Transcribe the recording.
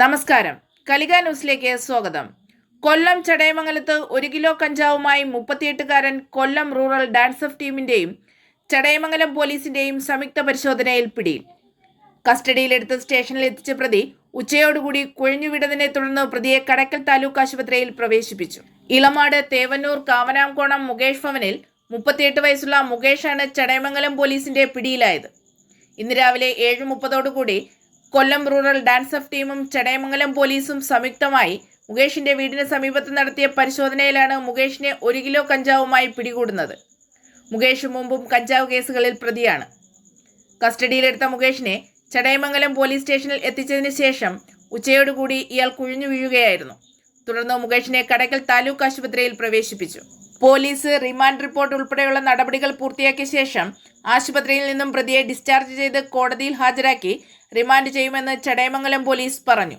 നമസ്കാരം. കലിക ന്യൂസിലേക്ക് സ്വാഗതം. കൊല്ലം ചടയമംഗലത്ത് ഒരു കിലോ കഞ്ചാവുമായി മുപ്പത്തിയെട്ടുകാരൻ കൊല്ലം റൂറൽ ഡാൻസ് ഓഫ് ടീമിന്റെയും ചടയമംഗലം പോലീസിന്റെയും സംയുക്ത പരിശോധനയിൽ പിടി. കസ്റ്റഡിയിലെടുത്ത് സ്റ്റേഷനിൽ എത്തിച്ച പ്രതി ഉച്ചയോടുകൂടി കുഴഞ്ഞുവിടതിനെ തുടർന്ന് പ്രതിയെ കടക്കൽ താലൂക്ക് ആശുപത്രിയിൽ പ്രവേശിപ്പിച്ചു. ഇളമാട് തേവന്നൂർ കാവനാംകോണം മുകേഷ് ഭവനിൽ മുപ്പത്തിയെട്ട് വയസ്സുള്ള മുകേഷാണ് ചടയമംഗലം പോലീസിന്റെ പിടിയിലായത്. ഇന്ന് രാവിലെ ഏഴ് മുപ്പതോടുകൂടി കൊല്ലം റൂറൽ ഡാൻസ് ഓഫ് ടീമും ചടയമംഗലം പോലീസും സംയുക്തമായി മുകേഷിന്റെ വീടിന് സമീപത്ത് നടത്തിയ പരിശോധനയിലാണ് മുകേഷിനെ ഒരു കിലോ കഞ്ചാവുമായി പിടികൂടുന്നത്. മുകേഷ് മുമ്പും കഞ്ചാവ് കേസുകളിൽ പ്രതിയാണ്. കസ്റ്റഡിയിലെടുത്ത മുകേഷിനെ ചടയമംഗലം പോലീസ് സ്റ്റേഷനിൽ എത്തിച്ചതിന് ശേഷം ഉച്ചയോടുകൂടി ഇയാൾ കുഴിഞ്ഞു വീഴുകയായിരുന്നു. തുടർന്ന് മുകേഷിനെ കടക്കൽ താലൂക്ക് ആശുപത്രിയിൽ പ്രവേശിപ്പിച്ചു. പോലീസ് റിമാൻഡ് റിപ്പോർട്ട് ഉൾപ്പെടെയുള്ള നടപടികൾ പൂർത്തിയാക്കിയ ശേഷം ആശുപത്രിയിൽ നിന്നും പ്രതിയെ ഡിസ്ചാർജ് ചെയ്ത് കോടതിയിൽ ഹാജരാക്കി റിമാൻഡ് ചെയ്യുമെന്ന് ചടയമംഗലം പോലീസ് പറഞ്ഞു